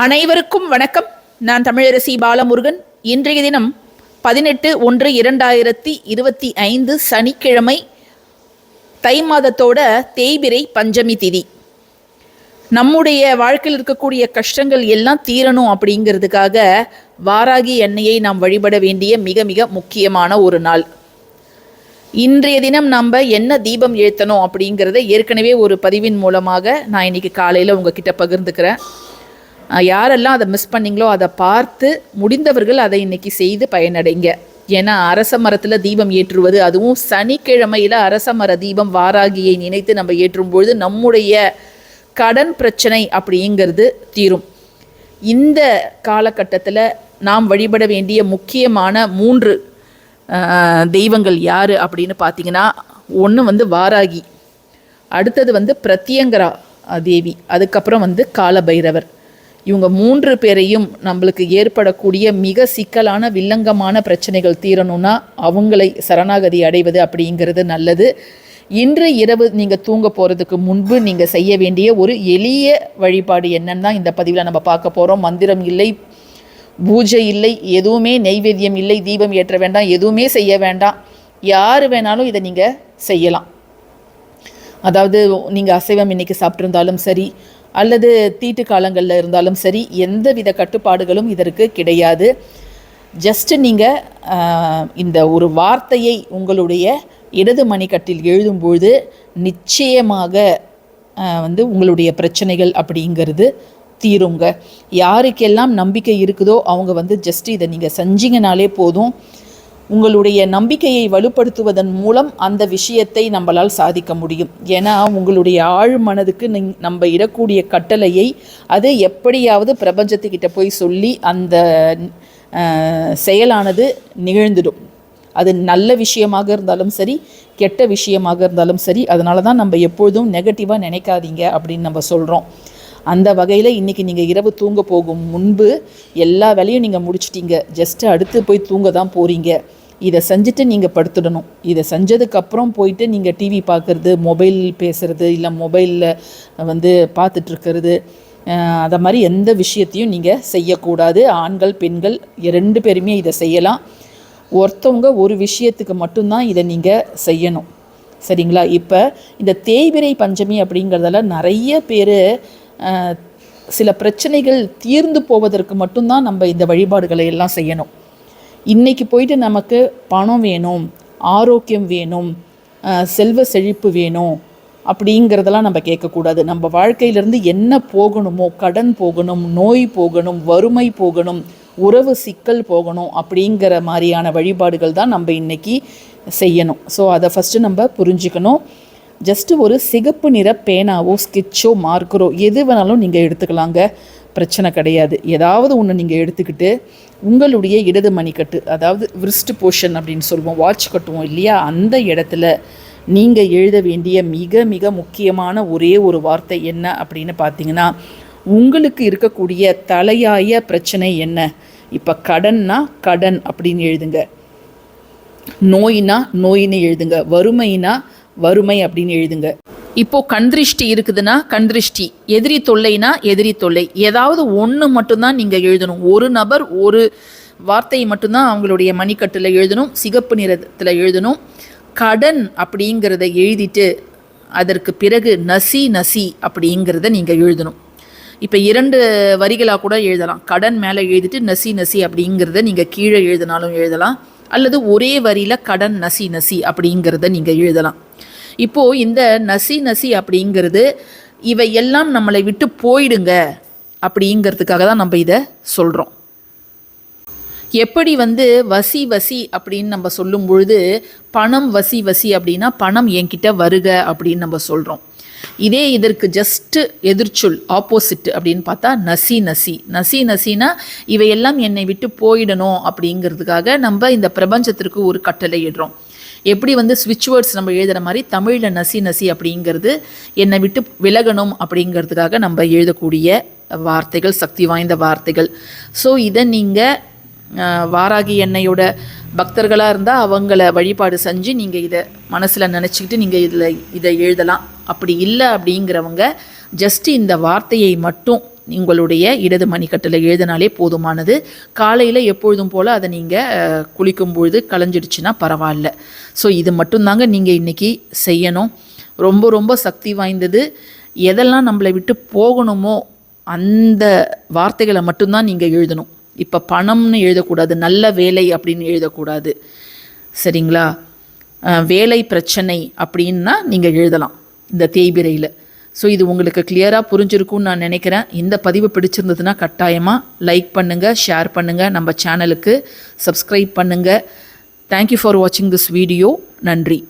அனைவருக்கும் வணக்கம். நான் தமிழரசி பாலமுருகன். இன்றைய தினம் பதினெட்டு ஒன்று இரண்டாயிரத்தி இருபத்தி ஐந்து சனிக்கிழமை தை மாதத்தோட தேய்பிரை பஞ்சமி திதி. நம்முடைய வாழ்க்கையில் இருக்கக்கூடிய கஷ்டங்கள் எல்லாம் தீரணும் அப்படிங்கிறதுக்காக வாராகி எண்ணெயை நாம் வழிபட வேண்டிய மிக மிக முக்கியமான ஒரு நாள். இன்றைய தினம் நம்ம என்ன தீபம் ஏற்றணும் அப்படிங்கிறத ஏற்கனவே ஒரு பதிவின் மூலமாக நான் இன்னைக்கு காலையில் உங்ககிட்ட பகிர்ந்துக்கிறேன். யாரெல்லாம் அதை மிஸ் பண்ணீங்களோ அதை பார்த்து முடிந்தவர்கள் அதை இன்னைக்கு செய்து பயனடைங்க. ஏன்னா அரச மரத்தில் தீபம் ஏற்றுவது அதுவும் சனிக்கிழமையில் அரச மர தீபம் வாராகியை நினைத்து நம்ம ஏற்றும் பொழுது நம்முடைய கடன் பிரச்சனை அப்படிங்கிறது தீரும். இந்த காலகட்டத்தில் நாம் வழிபட வேண்டிய முக்கியமான மூன்று தெய்வங்கள் யார் அப்படின்னு பார்த்தீங்கன்னா ஒன்று வந்து வாராகி அடுத்தது வந்து பிரத்யங்கரா தேவி அதுக்கப்புறம் வந்து காலபைரவர். இவங்க மூன்று பேரையும் நம்மளுக்கு ஏற்படக்கூடிய மிக சிக்கலான வில்லங்கமான பிரச்சனைகள் தீரணும்னா அவங்களை சரணாகதி அடைவது அப்படிங்கிறது நல்லது. இன்று இரவு நீங்கள் தூங்க போகிறதுக்கு முன்பு நீங்கள் செய்ய வேண்டிய ஒரு எளிய வழிபாடு என்னன்னு தான் இந்த பதிவில் நம்ம பார்க்க போகிறோம் மந்திரம் இல்லை பூஜை இல்லை எதுவுமே நெய்வேத்தியம் இல்லை தீபம் ஏற்ற வேண்டாம் எதுவுமே செய்ய வேண்டாம். யார் வேணாலும் இதை நீங்கள் செய்யலாம். அதாவது நீங்கள் அசைவம் இன்னைக்கு சாப்பிட்ருந்தாலும் சரி அல்லது தீட்டு காலங்களில் இருந்தாலும் சரி எந்த வித கட்டுப்பாடுகளும் இதற்கு கிடையாது. ஜஸ்ட் நீங்கள் இந்த ஒரு வார்த்தையை உங்களுடைய இடது மணிக்கட்டில் எழுதும்பொழுது நிச்சயமாக வந்து உங்களுடைய பிரச்சனைகள் அப்படிங்கிறது தீருங்க. யாருக்கெல்லாம் நம்பிக்கை இருக்குதோ அவங்க வந்து ஜஸ்ட் இதை நீங்கள் செஞ்சீங்கனாலே போதும். உங்களுடைய நம்பிக்கையை வலுப்படுத்துவதன் மூலம் அந்த விஷயத்தை நம்மளால் சாதிக்க முடியும். ஏன்னா உங்களுடைய ஆழ் மனதுக்கு நம்ம இடக்கூடிய கட்டளையை அது எப்படியாவது பிரபஞ்சத்துக்கிட்ட போய் சொல்லி அந்த செயலானது நிகழ்ந்துடும். அது நல்ல விஷயமாக இருந்தாலும் சரி கெட்ட விஷயமாக இருந்தாலும் சரி அதனால தான் நம்ம எப்பொழுதும் நெகட்டிவாக நினைக்காதீங்க அப்படின்னு நம்ம சொல்கிறோம் அந்த வகையில் இன்றைக்கி நீங்கள் இரவு தூங்க போகும் முன்பு எல்லா வேலையும் நீங்கள் முடிச்சிட்டீங்க. ஜஸ்ட்டு அடுத்து போய் தூங்க தான் போகிறீங்க இதை செஞ்சுட்டு நீங்கள் படுத்துடணும். இதை செஞ்சதுக்கப்புறம் போயிட்டு நீங்கள் டிவி பார்க்குறது மொபைல் பேசுகிறது இல்லை மொபைலில் வந்து பார்த்துட்ருக்கிறது அதை மாதிரி எந்த விஷயத்தையும் நீங்கள் செய்யக்கூடாது. ஆண்கள் பெண்கள் ரெண்டு பேருமே இதை செய்யலாம். ஒருத்தவங்க ஒரு விஷயத்துக்கு மட்டும்தான் இதை நீங்கள் செய்யணும். சரிங்களா? இப்போ இந்த தேய்பிரை பஞ்சமி அப்படிங்கிறதால நிறைய பேர் சில பிரச்சனைகள் தீர்ந்து போவதற்கு மட்டும்தான் நம்ம இந்த வழிபாடுகளை எல்லாம் செய்யணும். இன்றைக்கி போயிட்டு நமக்கு பணம் வேணும் ஆரோக்கியம் வேணும் செல்வ செழிப்பு வேணும் அப்படிங்கிறதெல்லாம் நம்ம கேட்கக்கூடாது. நம்ம வாழ்க்கையிலேருந்து என்ன போகணுமோ கடன் போகணும் நோய் போகணும் வறுமை போகணும் உறவு சிக்கல் போகணும் அப்படிங்கிற மாதிரியான வழிபாடுகள் தான் நம்ம இன்றைக்கி செய்யணும். ஸோ அதை ஃபஸ்ட்டு நம்ம புரிஞ்சுக்கணும். ஜஸ்ட்டு ஒரு சிகப்பு நிற பேனாவோ ஸ்கெட்சோ மார்க்கரோ எது வேணாலும் நீங்கள் எடுத்துக்கலாங்க. பிரச்சனை கிடையாது. ஏதாவது ஒன்று நீங்கள் எடுத்துக்கிட்டு உங்களுடைய இடது மணிக்கட்டு அதாவது விரிஸ்ட் போர்ஷன் அப்படின்னு சொல்லுவோம் வாட்ச் கட்டுவோம் இல்லையா? அந்த இடத்துல நீங்கள் எழுத வேண்டிய மிக மிக முக்கியமான ஒரே ஒரு வார்த்தை என்ன அப்படின்னு பார்த்தீங்கன்னா உங்களுக்கு இருக்கக்கூடிய தலையாய பிரச்சனை என்ன? இப்போ கடன்னா கடன் அப்படின்னு எழுதுங்க. நோயினா நோயின்னு எழுதுங்க. வறுமைனா வறுமை அப்படின்னு எழுதுங்க. இப்போது கண்திருஷ்டி இருக்குதுன்னா கண்திருஷ்டி எதிரி தொல்லைனா எதிரி தொல்லை. ஏதாவது ஒன்று மட்டும்தான் நீங்கள் எழுதணும். ஒரு நபர் ஒரு வார்த்தையை மட்டும்தான் அவங்களுடைய மணிக்கட்டில் எழுதணும் சிகப்பு நிறத்தில் எழுதணும். கடன் அப்படிங்கிறத எழுதிட்டு அதற்கு பிறகு நசி நசி அப்படிங்கிறத நீங்கள் எழுதணும். இப்போ இரண்டு வரிகளாக கூட எழுதலாம். கடன் மேலே எழுதிட்டு நசி நசி அப்படிங்கிறத நீங்கள் கீழே எழுதினாலும் எழுதலாம். அல்லது ஒரே வரியில் கடன் நசி நசி அப்படிங்கிறத நீங்கள் எழுதலாம். இப்போது இந்த நசி நசி அப்படிங்கிறது இவை எல்லாம் நம்மளை விட்டு போயிடுங்க அப்படிங்கிறதுக்காக தான் நம்ம இதை சொல்கிறோம் எப்படி வந்து வசி வசி அப்படின்னு நம்ம சொல்லும் பொழுது பணம் வசி வசி அப்படின்னா பணம் என்கிட்ட வருக அப்படின்னு நம்ம சொல்கிறோம் இதே இதற்கு ஜஸ்ட்டு எதிர்ச்சொல் ஆப்போசிட் அப்படின்னு பார்த்தா நசி நசி. நசி நசினா இவையெல்லாம் என்னை விட்டு போயிடணும் அப்படிங்கிறதுக்காக நம்ம இந்த பிரபஞ்சத்திற்கு ஒரு கட்டளை இடுறோம். எப்படி வந்து ஸ்விட்ச் வேர்ட்ஸ் நம்ம எழுதுகிற மாதிரி தமிழில் நசி நசி அப்படிங்கிறது என்னை விட்டு விலகணும் அப்படிங்கிறதுக்காக நம்ம எழுதக்கூடிய வார்த்தைகள் சக்தி வாய்ந்த வார்த்தைகள். ஸோ இதை நீங்கள் வாராகி எண்ணெயோட பக்தர்களாக இருந்தால் அவங்கள வழிபாடு செஞ்சு நீங்கள் இதை மனசில் நினச்சிக்கிட்டு நீங்கள் இதில் இதை எழுதலாம். அப்படி இல்லை அப்படிங்கிறவங்க ஜஸ்ட் இந்த வார்த்தையை மட்டும் உங்களுடைய இடது மணிக்கட்டில் எழுதினாலே போதுமானது. காலையில் எப்பொழுதும் போல் அதை நீங்கள் குளிக்கும் பொழுது களைஞ்சிடுச்சுன்னா பரவாயில்ல. ஸோ இது மட்டும்தாங்க நீங்கள் இன்றைக்கி செய்யணும். ரொம்ப ரொம்ப சக்தி வாய்ந்தது. எதெல்லாம் நம்மளை விட்டு போகணுமோ அந்த வார்த்தைகளை மட்டும்தான் நீங்கள் எழுதணும். இப்போ பணம்னு எழுதக்கூடாது நல்ல வேலை அப்படின்னு எழுதக்கூடாது. சரிங்களா? வேலை பிரச்சனை அப்படின்னா நீங்கள் எழுதலாம். இந்த தேய்பிரையில். ஸோ இது உங்களுக்கு கிளியராக புரிஞ்சிருக்கும்னு நான் நினைக்கிறேன். இந்த பதிவு பிடிச்சிருந்ததுன்னா கட்டாயமாக லைக் பண்ணுங்கள் ஷேர் பண்ணுங்கள் நம்ம சேனலுக்கு சப்ஸ்கிரைப் பண்ணுங்கள் தேங்க்யூ ஃபார் வாட்சிங் திஸ் வீடியோ நன்றி.